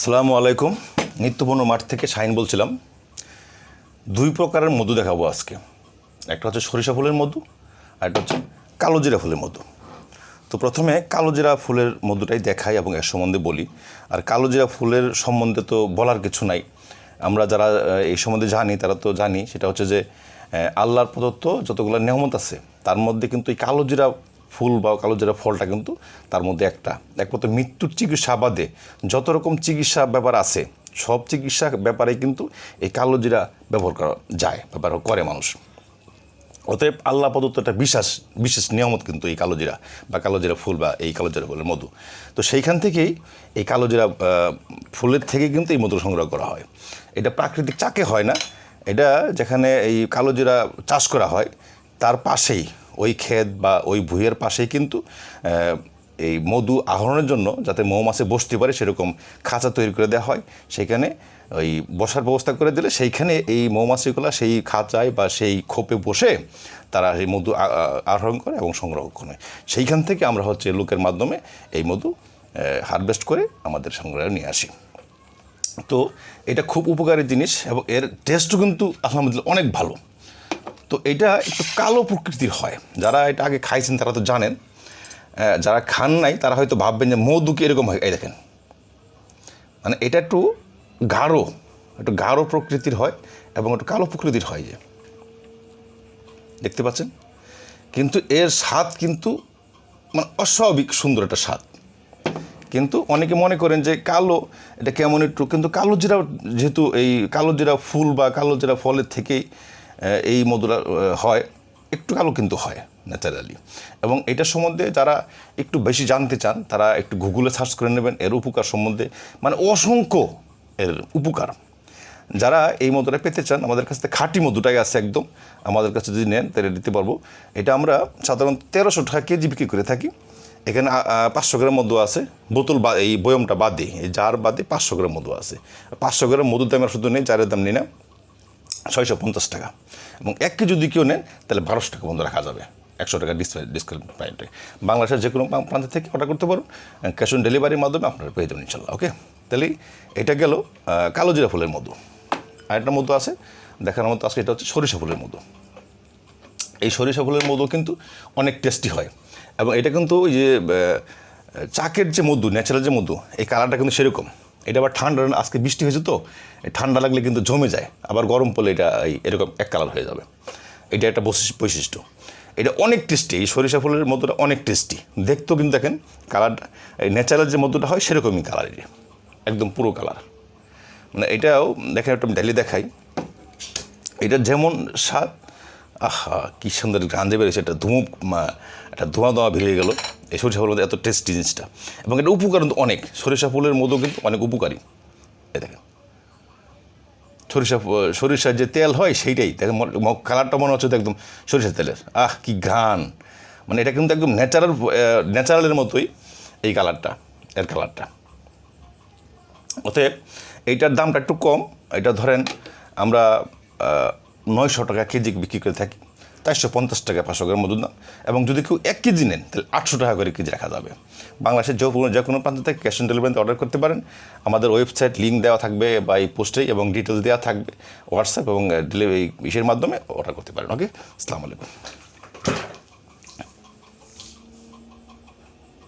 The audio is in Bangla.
সালামু আলাইকুম। নিত্যপূর্ণ মাঠ থেকে শাইন বলছিলাম। দুই প্রকারের মধু দেখাবো আজকে। একটা হচ্ছে সরিষা ফুলের মধু, আর একটা হচ্ছে কালো জিরা ফুলের মধু। তো প্রথমে কালো জিরা ফুলের মধুটাই দেখাই এবং এর সম্বন্ধে বলি। আর কালো জিরা ফুলের সম্বন্ধে তো বলার কিছু নাই। আমরা যারা এই সম্বন্ধে জানি, তারা তো জানি, সেটা হচ্ছে যে আল্লাহর প্রদত্ত যতগুলো নিয়ামত আছে, তার মধ্যে কিন্তু এই কালো জিরা ফুল বা কালো জিরা ফলটা কিন্তু তার মধ্যে একটা। একমাত্র মৃত্যুর চিকিৎসা বাদে যত রকম চিকিৎসা ব্যাপার আছে, সব চিকিৎসা ব্যাপারে কিন্তু এই কালো জিরা ব্যবহার করা যায় ব্যবহার করে মানুষ। অতএব আল্লাহ প্রদত্ত একটা বিশেষ বিশেষ নিয়ামত কিন্তু এই কালোজিরা বা কালোজিরা ফুল বা এই কালোজিরা ফুলের মধু। তো সেইখান থেকেই এই কালোজিরা ফুলের থেকে কিন্তু এই মধু সংগ্রহ করা হয়। এটা প্রাকৃতিক চাকে হয় না। এটা যেখানে এই কালোজিরা চাষ করা হয়, তার পাশেই ওই ক্ষেত বা ওই ভুঁইয়ের পাশেই কিন্তু এই মধু আহরণের জন্য যাতে মৌমাছি বসতে পারে সেরকম খাঁচা তৈরি করে দেওয়া হয়। সেখানে ওই বসার ব্যবস্থা করে দিলে সেইখানে এই মৌমাছিগুলো সেই খাঁচায় বা সেই খোপে বসে তারা এই মধু আহরণ করে এবং সংগ্রহ করে। সেইখান থেকে আমরা হচ্ছে লোকের মাধ্যমে এই মধু হারভেস্ট করে আমাদের সংগ্রহে নিয়ে আসি। তো এটা খুব উপকারী জিনিস এবং এর টেস্টও কিন্তু আলহামদুলিল্লাহ অনেক ভালো। তো এটা একটু কালো প্রকৃতির হয়। যারা এটা আগে খাইছেন তারা তো জানেন যারা খান নাই তারা হয়তো ভাববেন যে মধু কি এরকম হয়। এই দেখেন মানে এটা একটু গাঢ় একটু গাঢ় প্রকৃতির হয় এবং একটু কালো প্রকৃতির হয় যে। দেখতে পাচ্ছেন? কিন্তু এর স্বাদ কিন্তু মানে অস্বাভাবিক সুন্দর একটা স্বাদ। কিন্তু অনেকে মনে করেন যে কালো, এটা কেমন একটু, কিন্তু কালো জিরা যেহেতু এই কালো জিরা ফুল বা কালো জিরা ফলের থেকেই এই মধুরা হয়, একটু কালো কিন্তু হয় ন্যাচারালি এবং এটা সম্বন্ধে যারা একটু বেশি জানতে চান, তারা একটু গুগলে সার্চ করে নেবেন, এর উপকার সম্বন্ধে মানে অসংখ্য এর উপকার। যারা এই মধুটা পেতে চান, আমাদের কাছ থেকে খাঁটি মধুটাই আছে একদম, আমাদের কাছে যদি নেন, তাহলে দিতে পারব। এটা আমরা সাধারণত তেরোশো টাকা কেজি বিক্রি করে থাকি। এখানে পাঁচশো গ্রাম মধু আছে, বোতল বা, এই বয়মটা বাদে, এই জার বাদে পাঁচশো গ্রাম মধু আছে। পাঁচশো গ্রাম মধুর দাম শুধু নেই, জারের দাম নিই না ছয়শো পঞ্চাশ টাকা। এবং এক কেজি যদি কেউ নেন, তাহলে বারোশো টাকা বন্ধ রাখা যাবে। একশো টাকা ডিসকাউন্ট ডিসকাউন্ট পাইটে বাংলাদেশের যে কোনো প্রান্ত- থেকে অর্ডার করতে পারুন। ক্যাশ অন ডেলিভারির মাধ্যমে আপনারা পেয়ে যাবেন ইনশাল্লাহ ওকে তাহলে এটা গেল কালো জিরা ফুলের মধু। আরেকটা মধু আছে, দেখানোর মতো আজকে এটা হচ্ছে সরিষা ফুলের মধু। এই সরিষা ফুলের মধু কিন্তু অনেক টেস্টি হয়। এবং এটা কিন্তু ওই যে চাকের যে মধু ন্যাচারাল যে মধু, এই কালারটা কিন্তু সেরকম। এটা আবার ঠান্ডা, আজকে বৃষ্টি হয়েছে তো ঠান্ডা লাগলে কিন্তু জমে যায়, আবার গরম পড়লে এটা এই এরকম এক কালার হয়ে যাবে। এটা একটা বৈশিষ্ট্য- এটা অনেক টেস্টি এই সরিষা ফুলের মধুটা অনেক টেস্টি দেখতেও কিন্তু দেখেন কালারটা এই ন্যাচারাল যে মধুটা হয় সেরকমই কালার এটা একদম পুরো কালার মানে এটাও, দেখেন একটু ডালি দেখাই। এটা যেমন স্বাদ, আহা, কী সুন্দর গান্ধে বেরিয়েছে, একটা ধুমু একটা ধোঁয়া ধোঁয়া বেরিয়ে গেল। এই সরিষা ফুলের মধ্যে এত টেস্টি জিনিসটা। এবং এটা উপকার কিন্তু অনেক। সরিষা ফুলের মধু কিন্তু অনেক উপকারী। এ দেখেন। সরিষা সরিষার যে তেল হয় সেইটাই। দেখেন কালারটা মনে হচ্ছে তো একদম সরিষার তেলের। আহ, কি ঘ্রাণ! মানে এটা কিন্তু একদম ন্যাচারাল ন্যাচারালের মতোই এই কালারটা এর কালারটা অতএব এইটার দামটা একটু কম। এটা ধরেন আমরা নয়শো টাকা কেজি বিক্রি করে থাকি। চারশো পঞ্চাশ টাকা পাঁচশো গ্রাম মধুর দাম। এবং যদি কেউ এক কেজি নেন, তাহলে আটশো টাকা করে কেজি রাখা যাবে। বাংলাদেশের যে কোনো যে কোনো প্রান্ত থেকে ক্যাশ অন ডেলিভারিতে অর্ডার করতে পারেন। আমাদের ওয়েবসাইট লিঙ্ক দেওয়া থাকবে বা এই পোস্টে এবং ডিটেলস দেওয়া থাকবে। হোয়াটসঅ্যাপ এবং ডেলিভারি ইসের মাধ্যমে অর্ডার করতে পারেন। ওকে? আসসালামু আলাইকুম।